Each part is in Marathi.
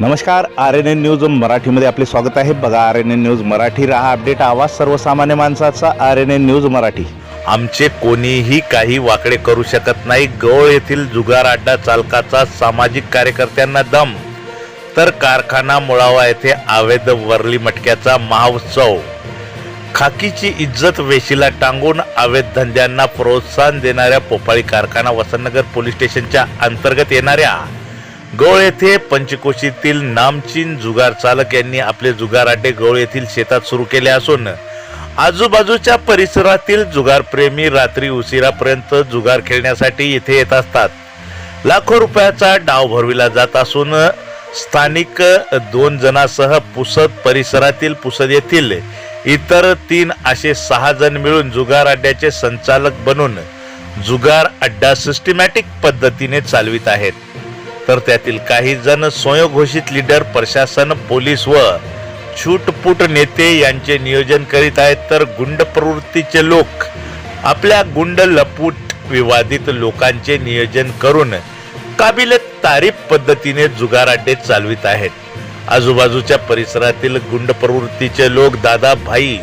नमस्कार आर एन एन न्यूज मराठीमध्ये आपले स्वागत आहे. बघा R N N news Marathi रहा अपडेट आवाज सर्वसामान्य माणसाचा R N N news Marathi. आमचे कोणीही काही वाकडे करू शकत नाही. गवळ येथील जुगार अड्डा चालकाचा सामाजिक कार्यकर्त्यांना दम. तर कारखाना मुळावा येथे अवैध वरली मटक्याचा महोत्सव खाकीची इज्जत वेशीला टांगून अवैध धंद्यांना प्रोत्साहन देणाऱ्या पोपाळी कारखाना वसंतनगर पोलीस स्टेशनच्या अंतर्गत येणाऱ्या गवळ येथे पंचकोशीतील नामचीन जुगार चालक यांनी आपले जुगार अड्डे गवळ येथील शेतात सुरू केले असून आजूबाजूच्या परिसरातील जुगारप्रेमी रात्री उशिरापर्यंत जुगार खेळण्यासाठी इथे येत असतात. लाखो रुपयाचा डाव भरविला जात असून स्थानिक दोन जणांसह पुसद परिसरातील पुसद येथील इतर तीन असे सहा जण मिळून जुगार अड्ड्याचे संचालक बनून जुगार अड्डा सिस्टमॅटिक पद्धतीने चालवित आहेत. तर त्यातील काही जण स्वयंघोषित लीडर प्रशासन पोलीस व छूटपूट नेते यांचे नियोजन करीत आहेत. तर गुंड प्रवृत्तीचे लोक आपल्या गुंड लपूट विवादित लोकांचे नियोजन करून काबिलत तारीफ पद्धतीने जुगार अड्डे चालवित आहेत. आजूबाजूच्या परिसरातील गुंड प्रवृत्तीचे लोक दादा भाई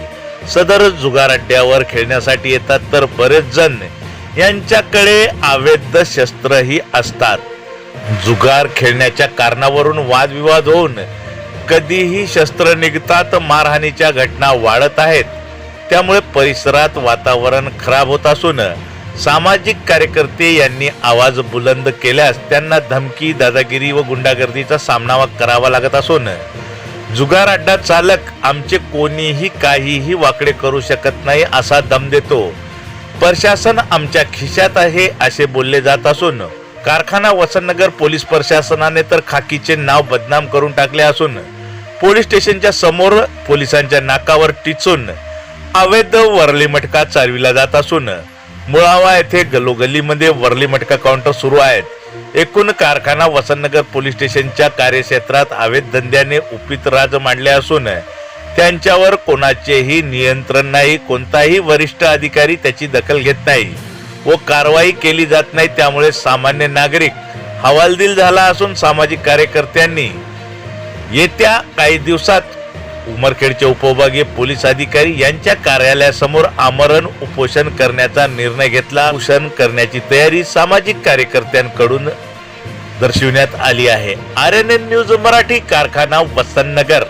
सदर जुगार अड्ड्यावर खेळण्यासाठी येतात. तर बरेच जण यांच्याकडे अवैध शस्त्रही असतात. जुगार खेळण्याच्या कारणावरून वादविवाद होऊन कधीही शस्त्र निघतात मारहाणीच्या घटना वाढत आहेत. त्यामुळे परिसरात वातावरण खराब होत असून सामाजिक कार्यकर्ते यांनी आवाज बुलंद केल्यास त्यांना धमकी दादागिरी व गुंडागर्दीचा सामना करावा लागत असून जुगार अड्डा चालक आमचे कोणीही काहीही वाकडे करू शकत नाही असा दम देतो. प्रशासन आमच्या खिशात आहे असे बोलले जात असून कारखाना वसंतनगर पोलीस प्रशासनाने तर खाकीचे नाव बदनाम करून टाकले असून पोलीस स्टेशनच्या समोर पोलिसांच्या नाकावर टिचून अवैध वरली मटका चालविला जात असून मुळावा येथे गलोगलीमध्ये वरली मटका काउंटर सुरू आहेत. एकूण कारखाना वसंतनगर पोलीस स्टेशनच्या कार्यक्षेत्रात अवैध धंद्याने उपित राज मांडले असून त्यांच्यावर कोणाचेही नियंत्रण नाही कोणताही वरिष्ठ अधिकारी त्याची दखल घेत नाही. व कारवाई केली जात नाही त्यामुळे सामान्य नागरिक हवालदिल झाला असून सामाजिक कार्यकर्त्यांनी येत्या काही दिवसात उमरखेडचे उपविभागीय पोलीस अधिकारी यांच्या कार्यालयासमोर आमरण उपोषण करण्याचा निर्णय घेतला. उपोषण करण्याची तयारी सामाजिक कार्यकर्त्यांकडून दर्शविण्यात आली आहे. R N N news Marathi कारखाना वसंतनगर.